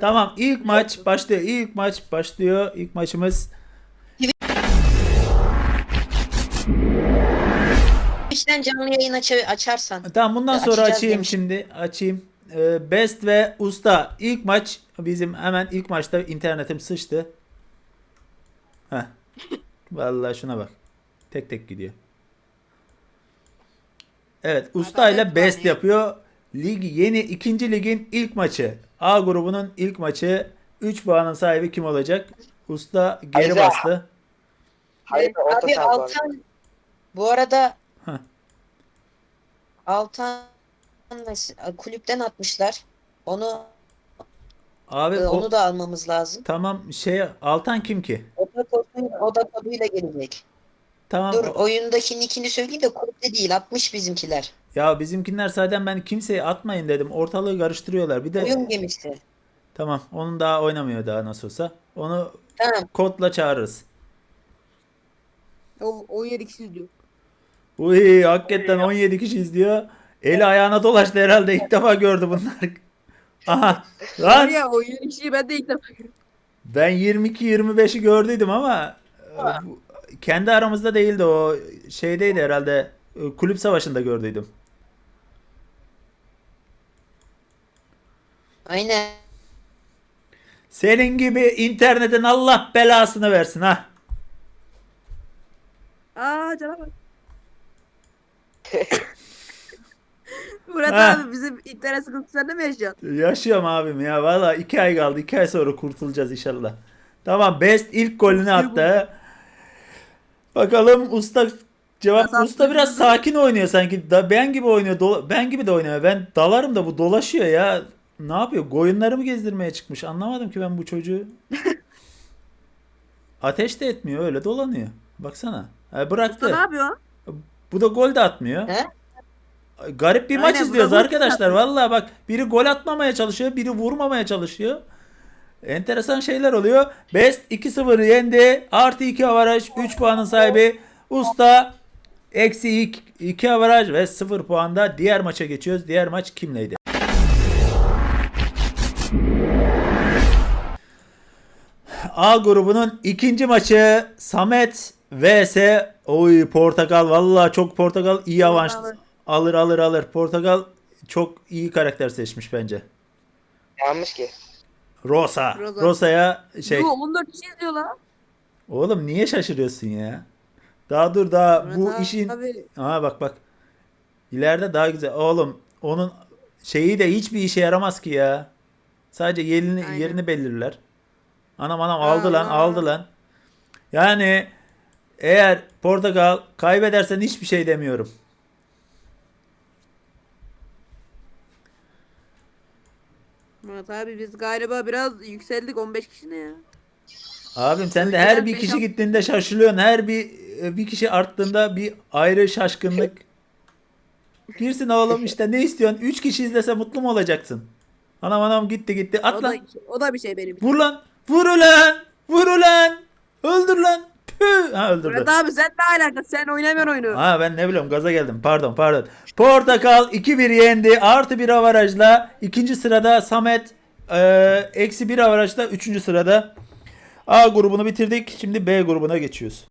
Tamam ilk maç başlıyor. İlk maç başlıyor. İlk maçımız. Twitch'ten canlı yayın aç açarsan. Tamam bundan sonra açacağız açayım demiş. şimdi. Açayım. Ee, Best ve Usta. İlk maç bizim hemen ilk maçta internetim sıçtı. Heh. Vallahi şuna bak. Tek tek gidiyor. Evet, Usta ile Best yapıyor. Lig yeni ikinci ligin ilk maçı. A grubunun ilk maçı. 3 puanın sahibi kim olacak? Usta geri Ayza. bastı. Hayır, orta Abi saha var. Altan bu arada Heh. Altan kulüpten atmışlar. Onu Abi e, o- onu da almamız lazım. tamam şey Altan kim ki? O da koduyla, o da koduyla gelecek. Tamam. Dur oyundaki nickini söyleyeyim de kulüpte değil. Atmış bizimkiler. Ya bizimkiler zaten ben kimseye atmayın dedim. Ortalığı karıştırıyorlar. Bir de Oyun gemisi. tamam onun daha oynamıyor daha nasıl olsa. Onu Tamam. kodla çağırırız. O 17 kişi izliyor. Uy hakikaten 17 kişi izliyor. Eli ayağına dolaştı herhalde ilk defa gördü bunlar. Aha Var lan ya 17 kişiyi ben de ilk defa gördüm. ben 22-25'i gördüydüm ama e, bu- kendi aramızda değildi o şeydeydi herhalde e, kulüp savaşında gördüydüm. Aynen. Senin gibi internetin Allah belasını versin ha. Aa cana bak. Murat Ha. abi bizim internet sıkıntısı sende mi yaşıyorsun? Yaşıyorum abim ya. Valla iki ay kaldı. iki ay sonra kurtulacağız inşallah. Tamam Best ilk golünü attı. Bakalım usta cevap Nasıl usta biraz sakin oynuyor sanki. Da, ben gibi oynuyor. dola- ben gibi de oynuyor. Ben dalarım da bu dolaşıyor ya. Ne yapıyor? Koyunları mı gezdirmeye çıkmış? Anlamadım ki ben bu çocuğu. Ateş de etmiyor. Öyle dolanıyor. Baksana. Usta bıraktı. ne yapıyor? Bu da gol de atmıyor. He? Garip bir maç Aynen, bu da izliyoruz arkadaşlar. atıyor. Vallahi bak biri gol atmamaya çalışıyor, biri vurmamaya çalışıyor. Enteresan şeyler oluyor. Best 2-0 yendi. Artı 2 avaraj. 3 puanın sahibi. Usta eksi 2 avaraj ve 0 puanda diğer maça geçiyoruz. Diğer maç kimleydi? A grubunun ikinci maçı Samet vs Oy Portakal vallahi çok Portakal iyi avans Alır. alır alır. Portakal çok iyi karakter seçmiş bence. Yanlış ki. Rosa. Rosa. Rosa'ya şey. Yo 14 kişi izliyor lan. Oğlum niye şaşırıyorsun ya? Daha dur daha Murat bu abi- işin Abi Aa bak bak. İleride daha güzel. Oğlum onun şeyi de hiçbir işe yaramaz ki ya. Sadece yerini Aynen. yerini belirler. Anam anam Aa, aldı lan aa. aldı lan. Yani eğer Portakal kaybedersen hiçbir şey demiyorum. Murat abi biz galiba biraz yükseldik 15 kişi ne ya? Abim sen de her bir kişi gittiğinde şaşırıyorsun. Her bir bir kişi arttığında bir ayrı şaşkınlık. Girsin oğlum işte ne istiyorsun? 3 kişi izlese mutlu mu olacaksın? Anam anam gitti gitti. At O da, lan. o da bir şey benim için. Vur lan. Vur ulan. Vur ulan. Öldür lan. Püh. Ha öldürdü. Murat abi sen ne alaka? Sen oynamıyorsun oyunu. Ha ben ne biliyorum gaza geldim. Pardon pardon. Portakal 2-1 yendi. Artı bir avarajla. ikinci sırada Samet e, eksi bir avarajla. Üçüncü sırada. A grubunu bitirdik. Şimdi B grubuna geçiyoruz.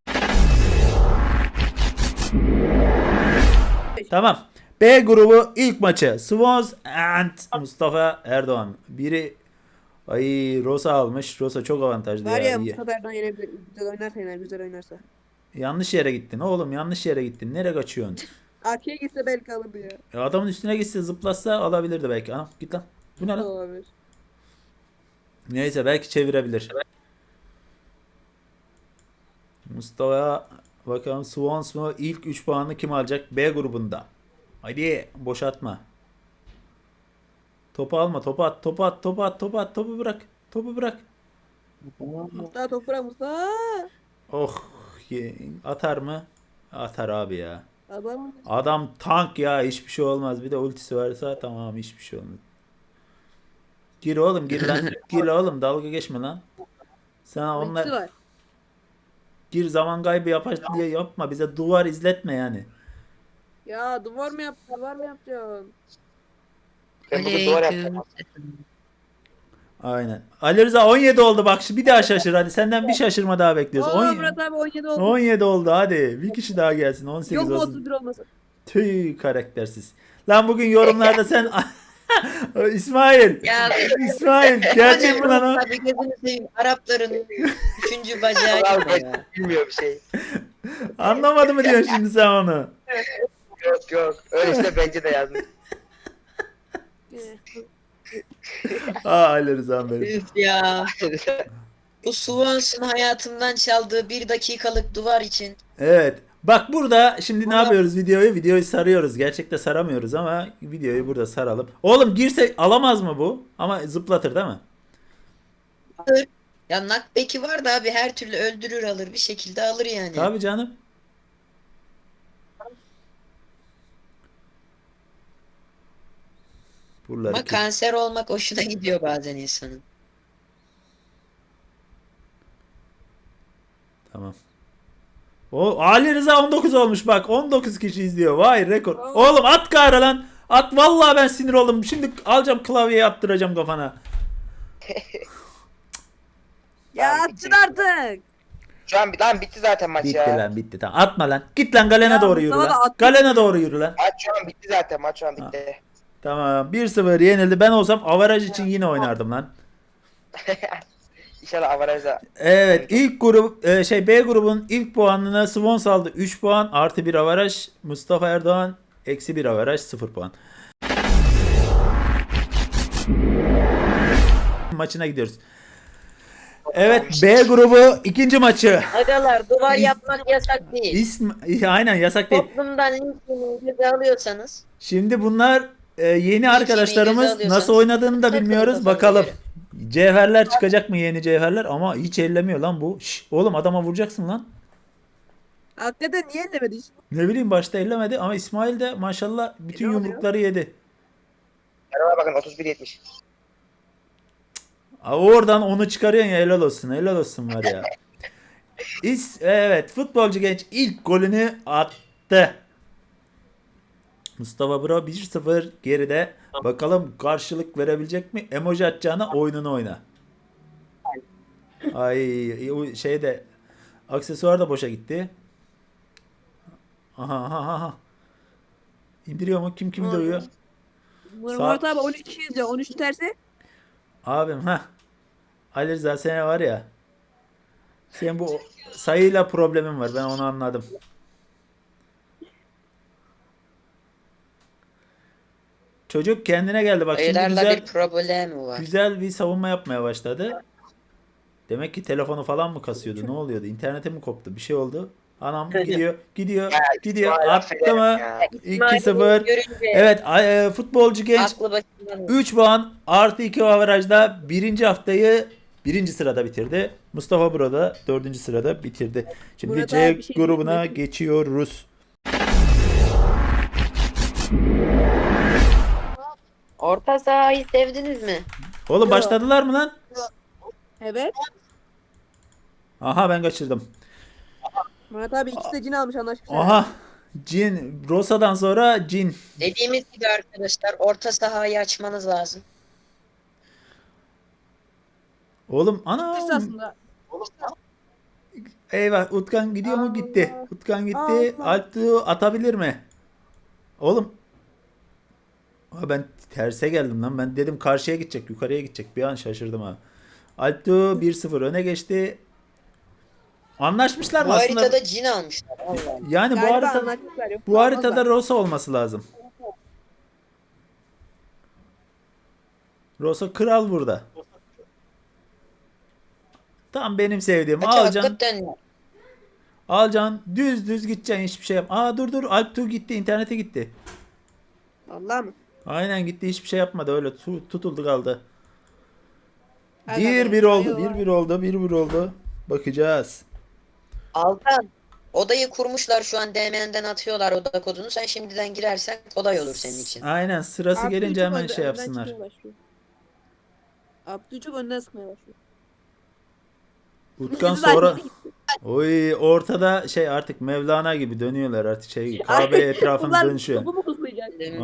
Tamam. B grubu ilk maçı. Swans and Mustafa Erdoğan. Biri Ay Rosa almış. Rosa çok avantajlı Var ya. ya iyi. Mustafa Erdoğan yenebilir. Güzel oynarsa yener, güzel oynarsa. Yanlış yere gittin oğlum. Yanlış yere gittin. Nereye kaçıyorsun? Arkaya gitse belki alırdı ya. Ya adamın üstüne gitse zıplasa alabilirdi belki. Anam git lan. Bu ne lan? Olabilir. Neyse belki çevirebilir. Mustafa bakalım Swans mı? İlk 3 puanı kim alacak? B grubunda. Hadi boşaltma. Topu alma. Topu at. Topu at. Topu at. Topu at. Topu bırak. Topu bırak. Mustafa topura Mustafa. Oh. ye- Atar mı? Atar abi ya. Adam Adam tank ya. Hiçbir şey olmaz. Bir de ultisi varsa tamam hiçbir şey olmaz. Gir oğlum gir lan. Gir oğlum dalga geçme lan. Sen onlar... onlar var. gir zaman kaybı yapar diye yapma. Bize duvar izletme yani. Ya duvar mı yapacaksın? Duvar mı yapacaksın? Ben bugün duvar Aleyküm. yapacağım. Aynen. Ali Rıza 17 oldu bak şimdi bir daha şaşır hadi senden bir şaşırma daha bekliyoruz. Oo, 17, Murat abi 17 oldu. 17 oldu hadi bir kişi daha gelsin 18 Yok mu olsun. 31 olmasın? Tüy karaktersiz. Lan bugün yorumlarda sen İsmail. Ya İsmail gerçek mi lan o? Tabii gözünü seveyim. Arapların üçüncü bacağı gibi ya. bilmiyor bir şey. Anlamadı mı diyorsun şimdi sen onu? Yok yok. Öyle işte bence de yazmış. Aa Ali Rıza benim. Üf ya. Bu Swans'ın hayatımdan çaldığı bir dakikalık duvar için Evet. Bak burada şimdi ne yapıyoruz videoyu? Videoyu sarıyoruz. Gerçekte saramıyoruz ama videoyu burada saralım. Oğlum girse alamaz mı bu? Ama zıplatır değil mi? ya knockback'i var da abi her türlü öldürür alır bir şekilde alır yani. Tabii canım. Buraları Ama kanser olmak hoşuna gidiyor bazen insanın. Tamam. O Ali Rıza 19 olmuş bak. 19 kişi izliyor. Vay rekor. Oğlum at gari lan. At vallahi ben sinir oldum. Şimdi alacağım klavyeyi attıracağım kafana. Ya bitti. artık. Şu an lan bitti zaten maç Bitti ya. lan bitti. Tamam atma lan. Git lan galene Ya doğru yürü lan. Galene doğru yürü lan. Maç şu an bitti zaten. Maç şu an bitti. Tamam 1-0 yenildi. Ben olsam avaraj için yine oynardım lan. İnşallah avarajda. Evet ilk grup e, şey B grubun ilk puanını Swans aldı 3 puan artı 1 avaraj. Mustafa Erdoğan eksi 1 avaraj 0 puan. Maçına gidiyoruz. Evet B grubu ikinci maçı. Agalar duvar yapmak yasak değil. İsm aynen yasak değil. Toplumdan linçini alıyorsanız Şimdi bunlar e, yeni arkadaşlarımız alıyorsanız- nasıl oynadığını da bilmiyoruz. Bakalım. Cevherler çıkacak mı yeni cevherler ama hiç ellemiyor lan bu. Şş, oğlum adama vuracaksın lan. Hakikaten niye ellemedi hiç? Ne bileyim başta ellemedi ama İsmail de maşallah bütün ne oluyor? yumrukları yedi. Merhaba bakın 31-70. Aa, oradan onu çıkarıyorsun ya helal olsun helal olsun var ya. İs, evet futbolcu genç ilk golünü attı. Mustafa Bro 1-0 geride. Bakalım karşılık verebilecek mi? Emoji atacağına oyununu oyna. Ay o şey de aksesuar da boşa gitti. Aha aha aha. İndiriyor mu? Kim kimi dövüyor? Murat abi 13 kişi izliyor. 13 tersi. Abim ha. Ali Rıza sen var ya. Senin bu sayıyla problemin var. Ben onu anladım. Çocuk kendine geldi. Bak şimdi ayılarla güzel bir problemi var. güzel bir savunma yapmaya başladı. Demek ki telefonu falan mı kasıyordu? Ne oluyordu? İnternete mi koptu? Bir şey oldu. Anam gidiyor, gidiyor, Ya, gidiyor. İsmail Attı affederim mı? ya. 2-0. Görünce Evet, a- e, futbolcu genç aklı başından 3 puan artı 2 averajda birinci haftayı birinci sırada bitirdi. Mustafa burada dördüncü sırada bitirdi. Şimdi Murat C bir şey grubuna mi? geçiyoruz. Orta sahayı sevdiniz mi? Oğlum başladılar mı lan? Evet. Aha ben kaçırdım. Murat abi ikisi de cin almış anlaşmışlar. Aha Cin. Rosa'dan sonra Cin. Dediğimiz gibi arkadaşlar orta sahayı açmanız lazım. Oğlum Dış ana. aslında. Eyvah Utkan gidiyor mu? Gitti. Utkan gitti. Allah. Alptu atabilir mi? Oğlum. Aa, ben terse geldim lan. Ben dedim karşıya gidecek, yukarıya gidecek. Bir an şaşırdım ha. Alptu 1-0 öne geçti. Anlaşmışlar Bu mı aslında? haritada cin almışlar. Allah. Yani bu Galiba haritada anlaşmışlar. Yok, bu haritada. Rosa olması lazım. Rosa kral burada. Tam benim sevdiğim. Maçı hakikaten Alacaksın. Düz düz gideceksin. Hiçbir şey yap. Aa dur dur. Alptu gitti. internete gitti. Allah mı? Aynen gitti. Hiçbir şey yapmadı. Öyle tu- tutuldu kaldı. Aga 1-1 be, oldu. ayol. 1-1 oldu. 1-1 oldu. Bakacağız. Altan. Odayı kurmuşlar şu an DM'den atıyorlar oda kodunu. Sen şimdiden girersen kolay olur senin için. Aynen sırası gelince hemen şey yapsınlar. Abdülcük önden sıkmaya başlıyor. Utkan sonra oy ortada şey artık Mevlana gibi dönüyorlar artık şey Kabe bunlar dönüşüyor. Mu?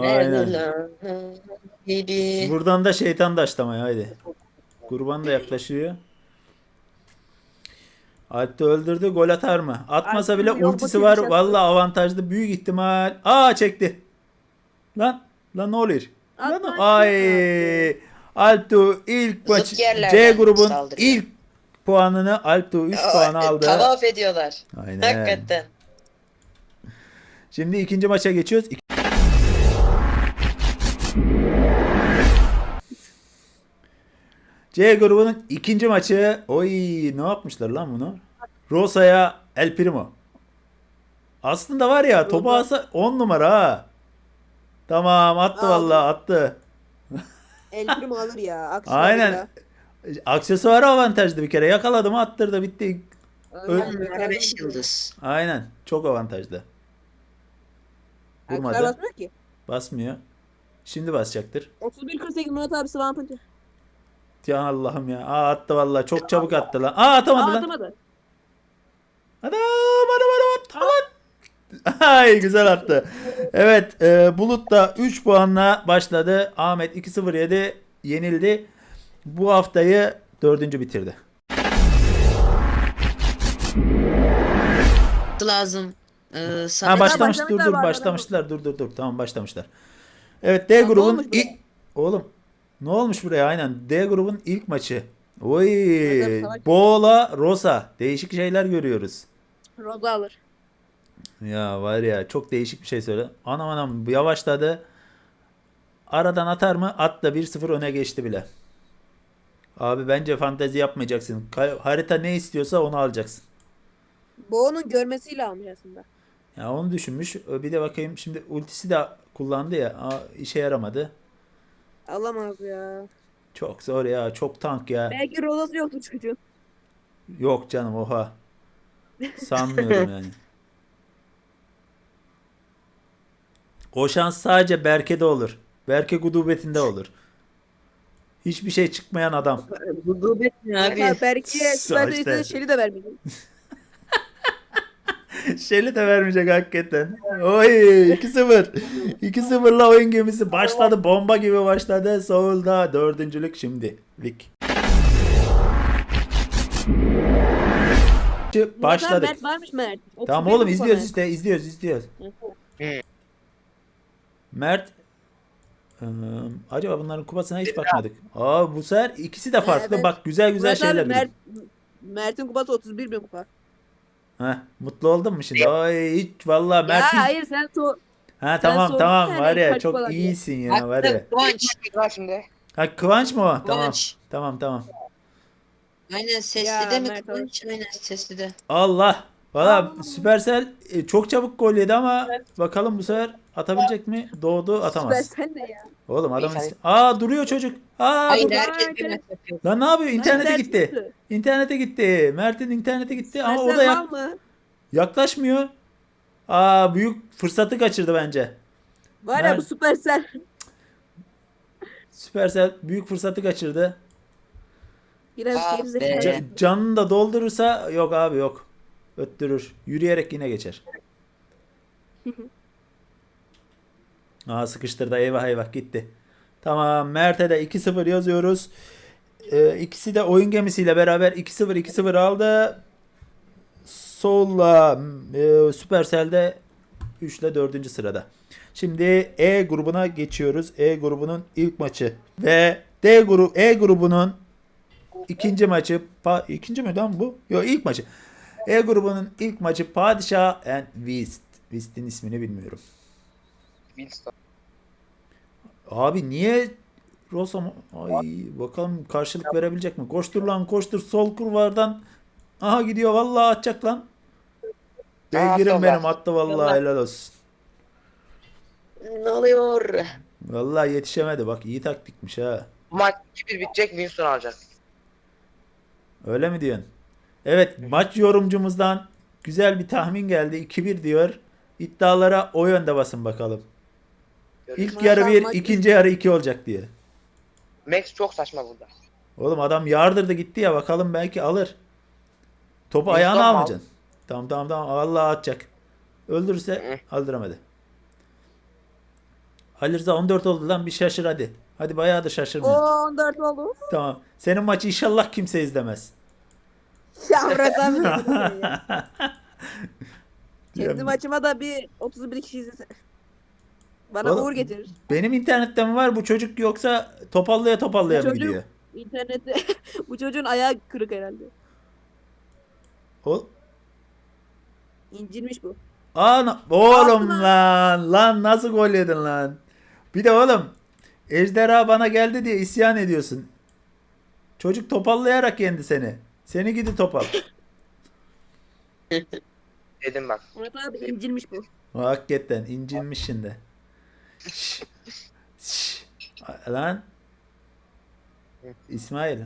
Aynen. Buradan da şeytan daşlamaya haydi. Kurban da yaklaşıyor. Alp de öldürdü. Gol atar mı? Atmasa Alp bile ultisi var. Vallahi avantajlı. Büyük ihtimal. Aa çekti. Lan. Lan ne oluyor? Lan Atma, ay. Alptu ilk maç C grubun saldırıyor. ilk puanını Alptu 3 puan aldı. Tavaf ediyorlar. Aynen. Hakikaten. Şimdi ikinci maça geçiyoruz. C grubunun ikinci maçı. Oy ne yapmışlar lan bunu? Rosa'ya El Primo. Aslında var ya topu alsa 10 numara ha. Tamam attı Aldı. vallahi attı. El prim alır ya. Aksi Aynen. Aksesuarı avantajlı bir kere. Yakaladı mı attırdı bitti. Ö- Aynen. Numara 5 yıldız. Aynen. Çok avantajlı. Vurmadı. Basmıyor ki. Basmıyor. Şimdi basacaktır. 31-48 Murat abi sıvan puncu. Ya Allah'ım ya. Aa attı vallahi. Çok çabuk attı lan. Aa atamadı Aa lan. atamadı. Adam adam adam attı lan. Ay güzel attı. Evet e, Bulut da 3 puanla başladı. Ahmet 2-0 yedi. Yenildi. Bu haftayı dördüncü bitirdi. Lazım. Ee, Ha Samet başlamış dur dur başlamışlar dur dur dur tamam başlamışlar. Evet D grubun olmuş oğlum ne olmuş buraya aynen D grubun ilk maçı. Oy Bola Rosa değişik şeyler görüyoruz. Roza alır. Ya var ya çok değişik bir şey söyle. Anam anam yavaşladı. Aradan atar mı? At da 1-0 öne geçti bile. Abi bence fantezi yapmayacaksın. Ka- harita ne istiyorsa onu alacaksın. Bu onun görmesiyle almış aslında. Ya onu düşünmüş. Bir de bakayım şimdi ultisi de kullandı ya. Aa, işe yaramadı. Alamaz ya. Çok zor ya. Çok tank ya. Belki rozası yoktu çocuğun. Yok canım oha. Sanmıyorum yani. O şans sadece Berke'de olur. Berke gudubetinde olur. Hiçbir şey çıkmayan adam. Gıbet mi abi? Savaşta. Süper Seyirci'de Şeli de vermeyecek. Şeli de vermeyecek hakikaten. Oy 2-0. 2-0'la oyun gemisi başladı. Bomba gibi başladı. Soul'da dördüncülük şimdi. Lig. Başladık. Mert varmış Mert. Tamam 31 oğlum izliyoruz işte izliyoruz izliyoruz. Mert Eee, acaba bunların kupasına hiç bakmadık. Aa bu sefer ikisi de farklı. Evet. Bak güzel güzel Murat şeyler. Mert... Mert'in kupası 31 bin kupa. Heh, mutlu oldun mu şimdi? Ay hiç vallahi Mert'in. Ya hayır sen so Ha sen tamam tamam yani var ya çok falan iyisin ya var ya. Kıvanç. Var şimdi. Ha Kıvanç mı o? Tamam. Kıvanç. Tamam tamam. Aynen sesli Ya, de mi Mert Kıvanç? Aynen sesli de. Allah. Valla Aa. Supercell e, çok çabuk gol yedi ama bakalım bu sefer atabilecek mi? Doğdu atamaz. sen de ya. Oğlum adam İyi, Aa duruyor çocuk. Aa Hayır dur. herkes Aa, bir maç yapıyor. Lan ne yapıyor? İnternete Mert gitti. kötü. İnternete gitti. Mert'in internete gitti ama o da yak- mı? yaklaşmıyor. Aa büyük fırsatı kaçırdı bence. Var ya bu Supercell. Supercell büyük fırsatı kaçırdı. Biraz Ah gerizekalı. be. Ca- canını da doldurursa yok abi yok. Öttürür. Yürüyerek yine geçer. Aa sıkıştırdı. Eyvah eyvah gitti. Tamam Mert'e de 2-0 yazıyoruz. Ee, ikisi de oyun gemisiyle beraber 2-0 2-0 aldı. Soul'la e, Supercell'de 3 ile 4. sırada. Şimdi E grubuna geçiyoruz. E grubunun ilk maçı ve D grubu E grubunun ikinci maçı pa, ikinci mi lan bu? Yok ilk maçı. E grubunun ilk maçı Padişah and Beast. Beast'in ismini bilmiyorum. Winston. Abi niye Rosa? Ay bakalım karşılık verebilecek mi? Koştur lan koştur sol kurvardan. Aha gidiyor vallahi atacak lan. Beygirim benim attı vallahi helal olsun. Ne oluyor? Vallahi yetişemedi bak iyi taktikmiş ha. Maç 2-1 bitecek Winston alacak. Öyle mi diyorsun? Evet maç yorumcumuzdan güzel bir tahmin geldi. 2-1 diyor. İddialara o yönde basın bakalım. İlk yarı 1, maç- ikinci yarı 2 olacak diye. Max çok saçma burada. Oğlum adam yardırdı gitti ya bakalım belki alır. Topu Biz ayağına almayacaksın. Tamam tamam tamam Allah atacak. Öldürürse aldıramadı. Ali Rıza 14 oldu lan bir şaşır hadi. Hadi bayağı da şaşırma. 14 oldu. Tamam. Senin maçı inşallah kimse izlemez. Ya abi. Kendi maçıma da bir 31 kişi izlese. Bana Oğlum, uğur getirir. Benim internette mi var bu çocuk yoksa topallaya topallaya Bu mı çocuk- gidiyor? İnternette bu çocuğun ayağı kırık herhalde. O İncinmiş bu. Ana oğlum Yapma. lan lan nasıl gol yedin lan? Bir de oğlum Ejderha bana geldi diye isyan ediyorsun. Çocuk topallayarak yendi seni. Seni gidi topal. Dedim bak. Murat abi incinmiş bu. Hakikaten incinmiş şimdi. Şş, şş. Lan İsmail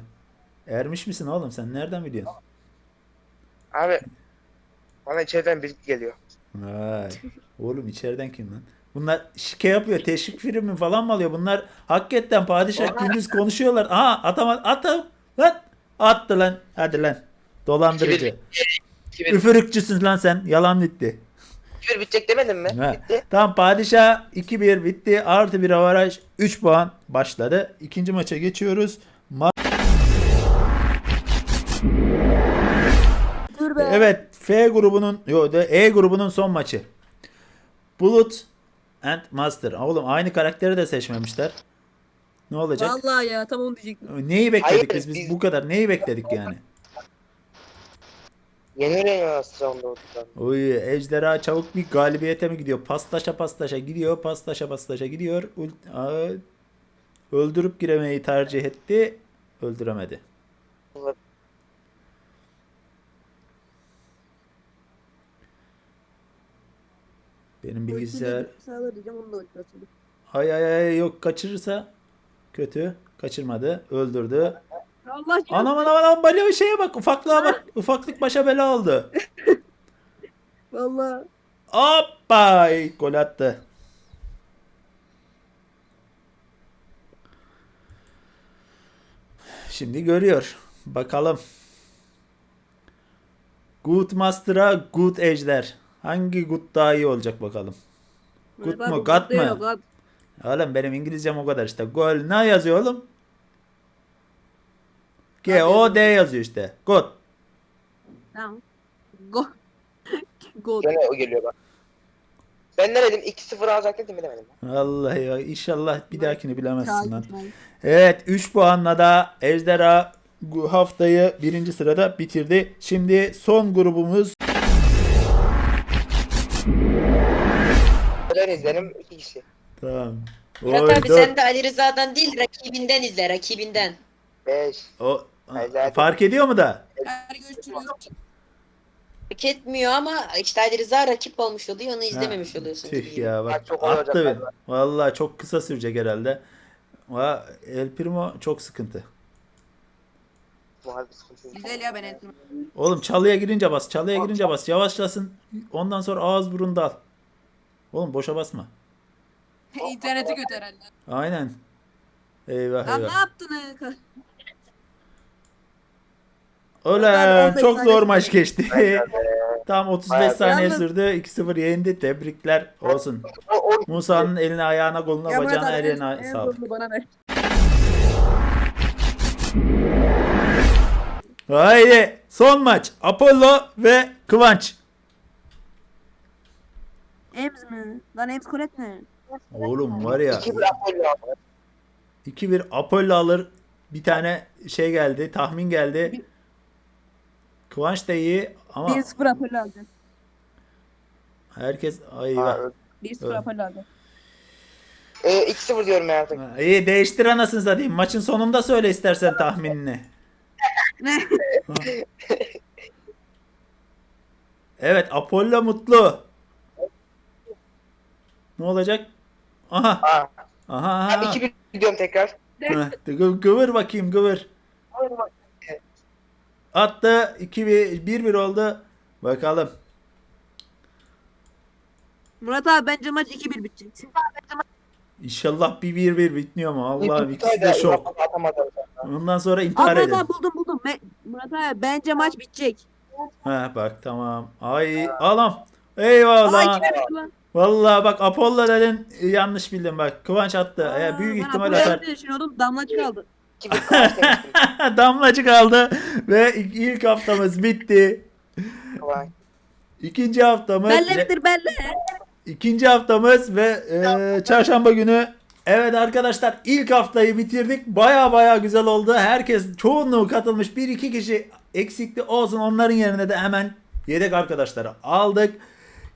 ermiş misin oğlum sen nereden biliyorsun? Abi bana içeriden biri geliyor. Vay. Oğlum içeriden kim lan? Bunlar şike yapıyor. Teşvik filmi falan mı alıyor? Bunlar hakikaten padişah gündüz konuşuyorlar. Aha atama atam lan. Attı lan. Hadi lan. Dolandırıcı. 2-1 Üfürükçüsün lan sen. Yalan bitti. 2-1 bitecek demedim mi? Ha. Bitti. Tamam padişah 2-1 bitti. Artı bir avaraj 3 puan başladı. İkinci maça geçiyoruz. Ma- Dur be. evet F grubunun yok da E grubunun son maçı. Bulut and Master. Oğlum aynı karakteri de seçmemişler. Ne olacak? Vallahi ya tam onu diyecektim. Neyi bekledik Hayır, biz? Biz biz- bu kadar. Neyi bekledik yani? Yeni onda oturdan. Oy ejderha çabuk bir galibiyete mi gidiyor? Pastaşa pastaşa gidiyor. Pastaşa pastaşa gidiyor. Ult- Aa, öldürüp giremeyi tercih etti. Öldüremedi. Benim bilgisayar Sağlar diyeceğim onu da ultrasını. ay ay ay yok kaçırırsa kötü. Kaçırmadı. Öldürdü. Allah. Anam anam anam böyle şeye bak. Ufaklığa bak. Ufaklık başa bela oldu. Vallahi. Hoppa! Gol attı. Şimdi görüyor. Bakalım. Good Master'a Good Ejder. Hangi Good daha iyi olacak bakalım. Good mu, God God. Oğlum benim İngilizcem o kadar işte. Gol ne yazıyor oğlum? G O. D yazıyor işte. Good. Tamam. Go. God. Gene o geliyor bak. Ben ne dedim? 2-0 alacak dedim mi demedim. Vallahi ya inşallah bir dahakini bilemezsin lan. Evet 3 puanla da Ejderha bu haftayı birinci sırada bitirdi. Şimdi son grubumuz Ben izlerim 2 kişi. tamam. Murat Oy, abi dört- sen de Ali Rıza'dan değil rakibinden izle rakibinden. 5. o, Ejderha- fark ediyor mu da? Hadi görüşürüz. Hak etmiyor ama işte Ali Rıza rakip olmuş oluyor onu izlememiş oluyorsun. Tüh ya bak çok olacak attı beni. Vallahi çok kısa sürecek herhalde. Va El Primo çok sıkıntı. Bu harbi sıkıntı. Güzel ya ben ettim. Oğlum çalıya girince bas, çalıya girince bas. Yavaşlasın. Ondan sonra ağız burun dal. Oğlum boşa basma. İnterneti kötü herhalde. Aynen. Eyvah Lan ne eyvah. yaptın? 15 çok zor maç geçti. Tam 35 Bayağı- saniye Yalnız- sürdü. 2-0 yendi. Tebrikler olsun. Musa'nın eline ayağına koluna Ya Murat bacağına abi, en- en sağlık. zorunu bana ver. Haydi son maç. Apollo ve Kıvanç. Ems mi? Lan Ems Kolet ne? Oğlum var ya 2-1 Apollo aldı. 2-1 Apollo alır. Bir tane şey geldi. Tahmin geldi. Kıvanç da iyi ama 1-0 Apollo aldı. herkes Ha, ayvah. öyle. 1-0 Evet. Apollo aldı. Ee, 2-0 diyorum ben artık. Ha, İyi değiştir anasını satayım. Maçın sonunda söyle istersen tahminini. Ne? Evet Apollo mutlu. Ne olacak? Aha. Ha. Aha. Ben aha. 2-1 diyorum tekrar. Heh, gı- Gıvır bakayım gıvır. Attı 2-1 1-1 oldu. Bakalım. Murat abi bence maç 2-1 bitecek. İnşallah bir 1-1 bitmiyor mu? Allah Bir ikisi de şok. Ondan sonra Aa, intihar Murat edin. abi buldum buldum. Me- Murat abi bence maç bitecek. Ha bak tamam. Ay alam. Aa Eyvallah. 2-1 bitti lan. Vallahi bak Apollo dedin yanlış bildim bak. Kıvanç attı. Aa, Ee, büyük ben ihtimal atar. ne düşünüyordum? Damlacık aldı. 2-1 Kıvanç demiştim. Damlacık aldı ve ilk haftamız bitti. Kıvanç. İkinci haftamız Belledir belle. ikinci haftamız ve e, çarşamba günü Evet arkadaşlar ilk haftayı bitirdik. Baya baya güzel oldu. Herkes çoğunluğu katılmış. Bir iki kişi eksikli olsun. Onların yerine de hemen yedek arkadaşları aldık.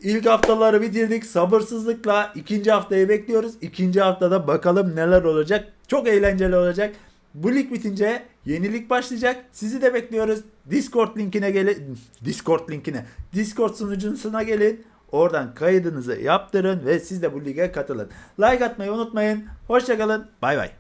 İlk haftaları bitirdik. Sabırsızlıkla ikinci haftayı bekliyoruz. İkinci haftada bakalım neler olacak. Çok eğlenceli olacak. Bu lig bitince yeni lig başlayacak. Sizi de bekliyoruz. Discord linkine gelin. Discord linkine. Discord sunucusuna gelin. Oradan kaydınızı yaptırın ve siz de bu lige katılın. Like atmayı unutmayın. Hoşçakalın. Bay bay.